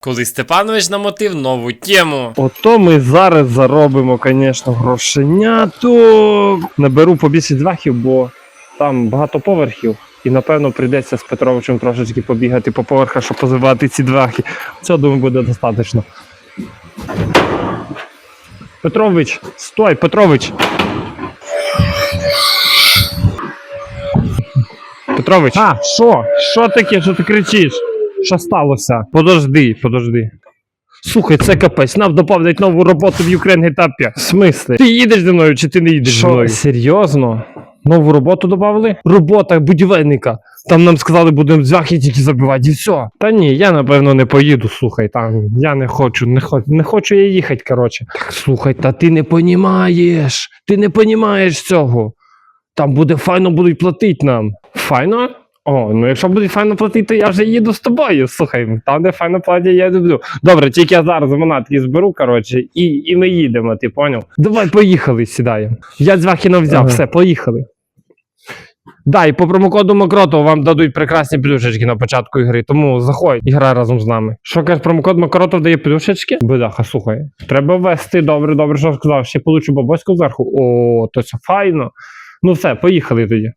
коли Степанович намотив нову тему. Ото ми зараз заробимо, звісно, грошеняток. Наберу по більше двахів, бо там багато поверхів. І напевно прийдеться з Петровичем трошечки побігати по поверхах, щоб позивати ці двахи. Цього, думаю, буде достатньо. Петрович, стой, Петрович. Петрович. А, що? Що таке? Що ти кричиш? Що сталося? Подожди, подожди. Слухай, це капець, нам доповнять нову роботу в Ukraine етапі. В смислі? Ти їдеш зі мною чи ти не їдеш зі мною? Серйозно? Нову роботу додали? Робота будівельника. Там нам сказали, будемо зв'яхи тільки забивати і все. Та ні, я напевно не поїду, слухай, там я не хочу, не хочу, не хочу я їхати, коротше. Так слухай, та ти не понімаєш. Ти не понімаєш цього. Там буде файно будуть платити нам. Файно? О, ну якщо будуть файно платити, то я вже їду з тобою. Слухай, там, де файно платять, я люблю. Добре, тільки я зараз монатки зберу, коротше, і, і ми їдемо, ти поняв? Давай поїхали, сідаємо. Я Дзвахіна взяв, Ага. все, поїхали. Да, і по промокоду Макрото вам дадуть прекрасні плюшечки на початку ігри, тому заходь і грай разом з нами. Що каже, промокод Макрото дає плюшечки? Бляха, слухай. Треба ввести, добре, добре, що сказав. Ще получу бабоську зверху. О, то це файно. Ну все, поїхали тоді.